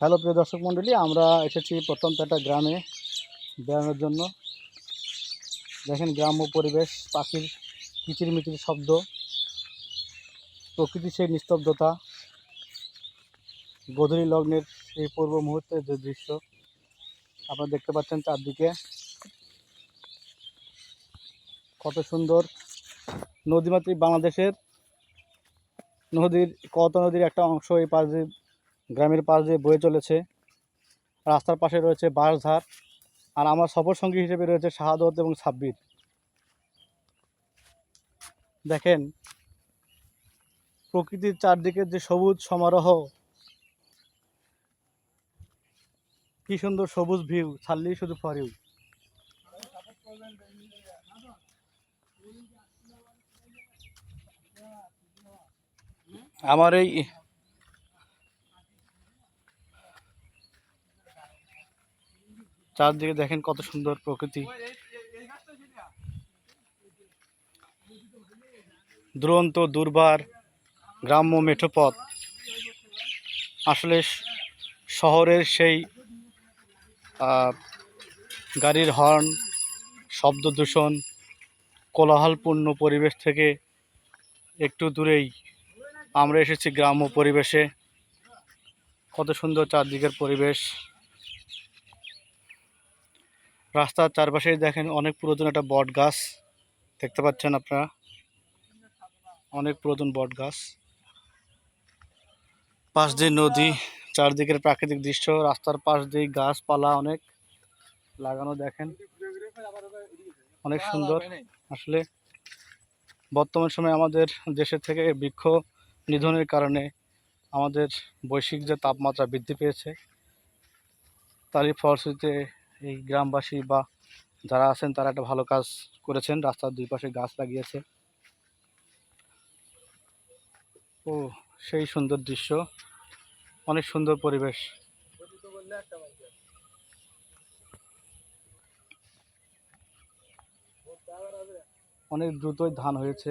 Hello প্রিয় দর্শক মণ্ডলী আমরা এসেছি প্রত্যন্ত একটা গ্রামে বেড়ানোর জন্য। দেখেন গ্রাম্য পরিবেশ, পাখির কিচিরমিচির শব্দ, প্রকৃতির সেই নিস্তব্ধতা, গোধূলি লগ্নের এই পূর্ব মুহূর্তের যে দৃশ্য। আপনারা দেখতে পাচ্ছেন চারদিকে কত সুন্দর নদীমাতৃক বাংলাদেশের নদীর কত নদীর একটা অংশ এই পাশ দিয়ে গ্রামের পাশ দিয়ে বয়ে চলেছে। রাস্তার পাশে রয়েছে বাঁশঝাড় আর আমার সফর সঙ্গী হিসেবে রয়েছে শাহাদত এবং সাব্বির। দেখেন, প্রকৃতির চারদিকে যে সবুজ সমারোহ, কি সুন্দর সবুজ ভিউ, ছাড়লেই শুধু ফর ইউ আমার এই চারদিকে দেখেন কত সুন্দর প্রকৃতি। দুরন্ত, দুর্বার, গ্রাম্য মেঠোপথ। আসলে শহরের সেই গাড়ির হর্ন, শব্দ দূষণ, কোলাহলপূর্ণ পরিবেশ থেকে একটু দূরেই আমরা এসেছি গ্রাম্য পরিবেশে। কত সুন্দর চারদিকের পরিবেশ। রাস্তার চারপাশে দেখেন অনেক পুরাতন একটা বট গাছ দেখতে পাচ্ছেন আপনারা? অনেক পুরাতন বট গাছ পাশ দিয়ে নদী, চারদিকের প্রাকৃতিক দৃশ্য, রাস্তার পাশ দিয়ে গাছপালা অনেক লাগানো দেখেন। অনেক সুন্দর। আসলে বর্তমান সময়ে আমাদের দেশের থেকে বৃক্ষ নিধনের কারণে আমাদের বৈশ্বিক যে তাপমাত্রা বৃদ্ধি পেয়েছে, তারই ফলশ্রুতিতে এই গ্রামবাসী বা যারা আছেন তারা একটা ভালো কাজ করেছেন। রাস্তার দুই পাশে গাছ লাগিয়েছে। ও সেই সুন্দর দৃশ্য। অনেক সুন্দর পরিবেশ। অনেক দ্রুতই ধান হয়েছে।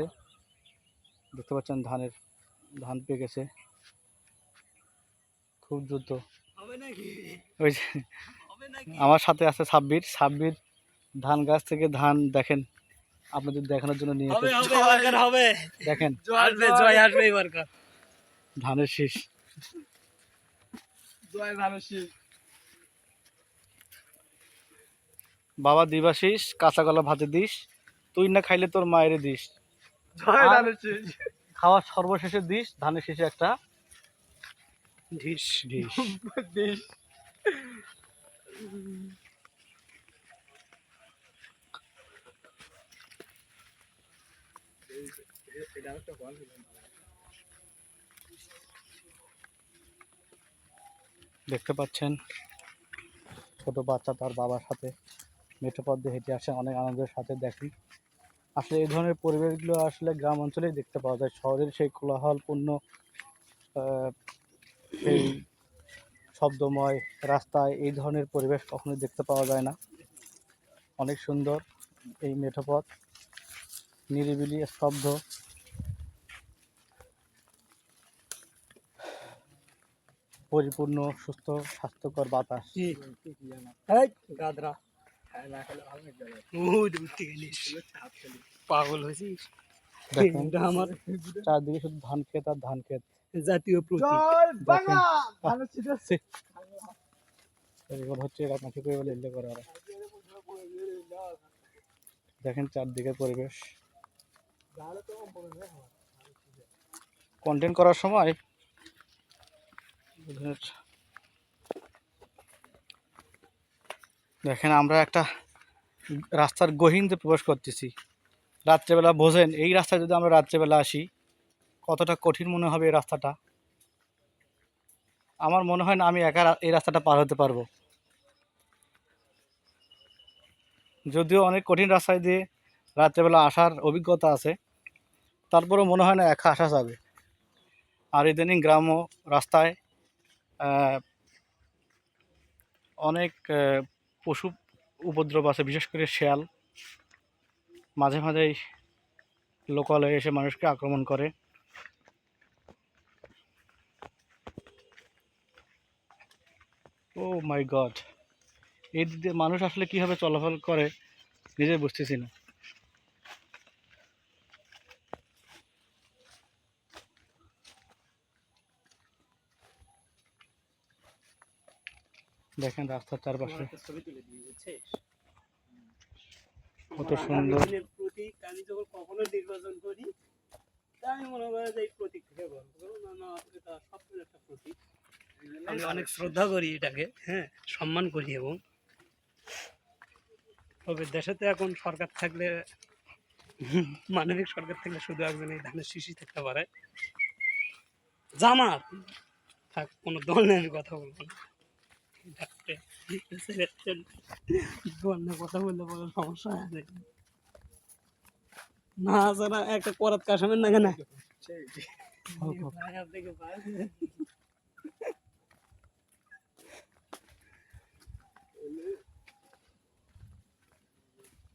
দেখতে পাচ্ছেন ধানের ধান পেকে গেছে। খুব দ্রুত। ওই আমার সাথে আছে সাব্বির। সাব্বির ধান গাছ থেকে ধান দেখেন আপনাদের দেখানোর জন্য নিয়ে হবে দেখেন। জয় আসবে ধানের শীষ। জয় ধানের শীষ। বাবা দিবাশিস কাঁচা কলা ভাতে দিস। তুই না খাইলে তোর মায়ের দিস। খাওয়ার সর্বশেষে দিস ধানের শেষে একটা ঢিস। ঢিস। দেখতে পাচ্ছেন ছোট বাচ্চা তার বাবার সাথে। মেঠো পথ দিয়ে হেঁটে আসে, অনেক আনন্দের সাথে দেখি। আসলে এই ধরনের পরিবেশগুলো আসলে গ্রাম অঞ্চলেই দেখতে পাওয়া যায়। শহরের সেই কোলাহলপূর্ণ সেই শব্দময় রাস্তায় এই ধরনের পরিবেশ কখনো দেখতে পাওয়া যায় না। অনেক সুন্দর এই মেঠোপথ। নিরিবিলি স্তব্ধ। পরিপূর্ণ সুস্থ স্বাস্থ্যকর বাতাস। পাগল হয়েছিস? আমার চারদিকে শুধু ধান ক্ষেত আর ধান ক্ষেত। জাতীয় প্রতীক। হচ্ছে এরা মাঠে করে বলে করে দেখেন চারদিকের পরিবেশ। কন্টেন্ট করার সময় দেখেন আমরা একটা রাস্তার গহীনতে প্রবেশ করতেছি। রাত্রেবেলা বোঝেন এই রাস্তায় যদি আমরা রাত্রেবেলা আসি কতটা কঠিন মনে হবে এই রাস্তাটা? আমার মনে হয় না আমি একা এই রাস্তাটা পার হতে পারব। যদিও অনেক কঠিন রাস্তায় দিয়ে রাত্রেবেলা আসার অভিজ্ঞতা আছে, তারপরেও মনে হয় না একা আসা যাবে। আর ইদানিং গ্রাম্য রাস্তায় অনেক পশু উপদ্রব আছে, বিশেষ করে শেয়াল। মাঝে মাঝেই লোকালয়ে এসে মানুষকে আক্রমণ করে। Oh my God. এই দিক দিয়ে মানুষ আসলে কীভাবে চলাফল করে নিজে বুঝতেছি না। দেখেন রাস্তার চারপাশে। কত সুন্দর। প্রতীক আমি যখন কখনো নির্বাচন করি তা আমি মনে করি যে এই প্রতীক থেকে কারণ না না সবচেয়ে একটা প্রতীক। আমি অনেক শ্রদ্ধা করি এটাকে হ্যাঁ সম্মান করি এবং তবে দেশে তো এখন সরকার থাকলে মানবিক সরকার থাকলে শুধু একজন এই ধানের শিশি থাকতে পারে। জামাত থাক কোনো দল নিয়ে আমি কথা বলব না। কথা বললে বলে সমস্যা আছে না যারা একটা করাত কাশামের না কেন?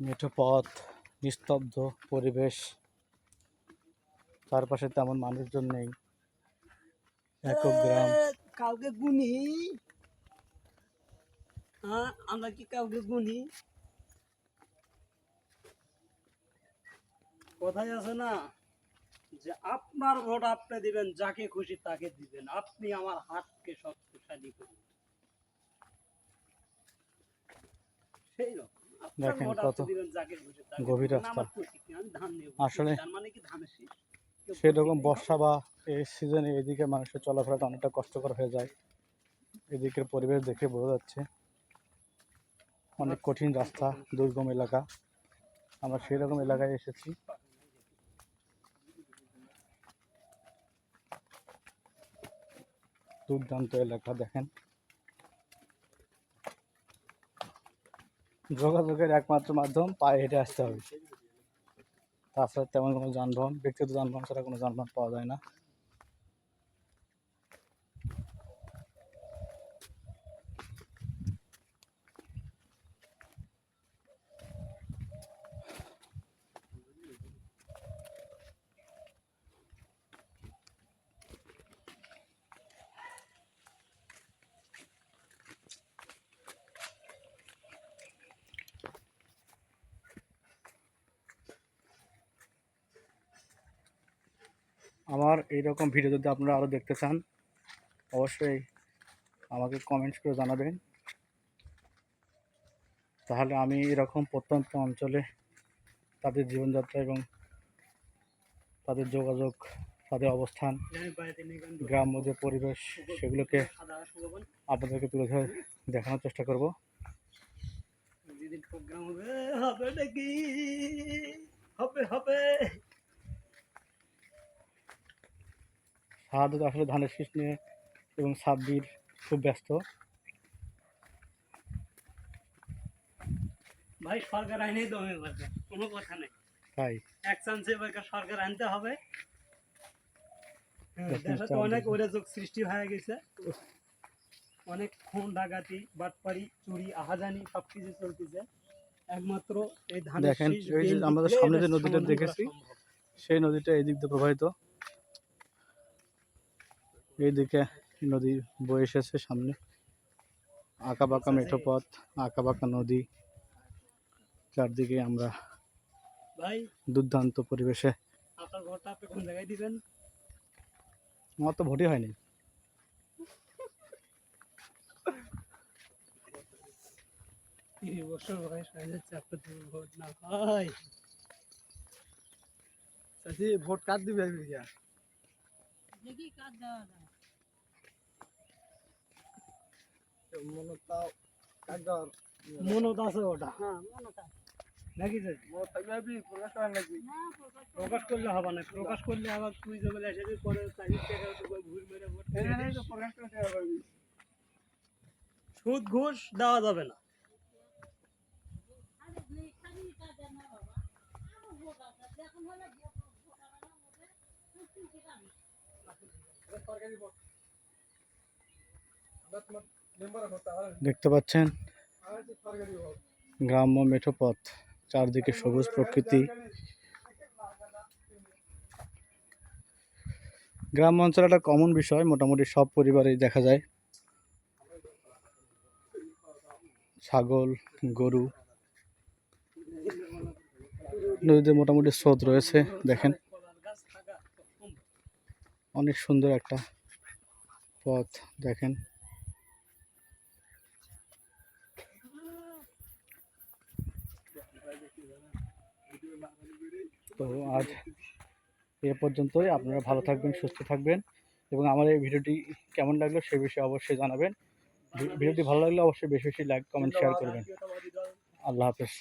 মেঠো পথ নিস্তব্ধ পরিবেশ। চারপাশে তেমন মানুষজন নেই। একক গ্রাম। কাউকে গুনি। হ্যাঁ আমরা কি কাউকে গুনি? কথাই আছে না যে আপনার ভোট আপনি দিবেন যাকে খুশি তাকে দিবেন। আপনি আমার হাতকে শক্তিশালী করুন। সেই রকম। দেখেন কত গভীর রাস্তা। আসলে মানে সেরকম বর্ষা বা এই সিজনে এদিকে মানুষের চলাফেরাটা অনেকটা কষ্টকর হয়ে যায়। এদিকের পরিবেশ দেখে বোঝা যাচ্ছে অনেক কঠিন রাস্তা দুর্গম এলাকা। আমরা সেই রকম এলাকায় এসেছি। দুর্দান্ত এলাকা দেখেন। যোগাযোগের একমাত্র মাধ্যম, পায়ে হেঁটে আসতে হবে। তাছাড়া তেমন কোনো যানবাহন, ব্যক্তিগত যানবাহন ছাড়া কোনো যানবাহন পাওয়া যায় না। আমার এইরকম ভিডিও যদি আপনারা আরও দেখতে চান, অবশ্যই আমাকে কমেন্টস করে জানাবেন। তাহলে আমি এরকম প্রত্যন্ত অঞ্চলে তাদের জীবনযাত্রা এবং তাদের যোগাযোগ, তাদের অবস্থান। গ্রাম্য যে পরিবেশ, সেগুলোকে আপনাদেরকে তুলে ধরে দেখানোর চেষ্টা করব। প্রোগ্রাম হবে হবে নাকি? হবে হবে। সাহায্য আসলে ধানের শীষ নিয়ে এবং সাব্বির খুব ব্যস্ত। ভাই সরকার আইনেই কোনো কথা নেই। তাই? এক চান্সে এবার সরকার আনতে হবে। হ্যাঁ, দেশে তো অনেক. অভিযোগ সৃষ্টি হয়ে গেছে। অনেক খুন ডাকাতি বাটপারি চুরি আহাজানি সব কিছু চলতেছে। একমাত্র এই ধান দেখেন, আমাদের সামনে যে নদীটা দেখেছি, সেই নদীটা এই দিক দিয়ে প্রবাহিত। এইদিকে নদী বয়ে এসেছে সামনে। আঁকা বাঁকা মেঠো পথ আঁকা বাঁকা নদী। চারদিকে আমরা ভাই দুর্দান্ত পরিবেশে। আমার তো ভোটই হয়নি। বছর বয়স হয়ে যাচ্ছে ভোট না হয়। ভোট কার দিবে দেখি কাজ দেওয়া যায় মনে তাও কার দেওয়ার মনত আছে ওটা? হ্যাঁ নাকি প্রকাশ করলে হবে না। প্রকাশ করলে আবার তুই যে বলে এসে পরে ঘুর মেরে প্রকাশ করতে পারবি সুদ ঘুষ দেওয়া যাবে না। দেখতে পাচ্ছেন? গ্রাম্য মেঠো পথ চারদিকে সবুজ প্রকৃতি। গ্রাম অঞ্চলে একটা কমন বিষয়, মোটামুটি সব পরিবারেই দেখা যায়। ছাগল, গরু। নদীতে মোটামুটি স্রোত রয়েছে, দেখেন। অনেক সুন্দর একটা পথ, দেখেন। তো আজ এ পর্যন্তই। আপনারা ভালো থাকবেন, সুস্থ থাকবেন এবং আমার এই ভিডিওটি কেমন লাগল সে বিষয়ে অবশ্যই জানাবেন। ভিডিওটি ভালো লাগলে অবশ্যই বেশি বেশি লাইক, কমেন্ট, শেয়ার করবেন। আল্লাহ হাফেজ।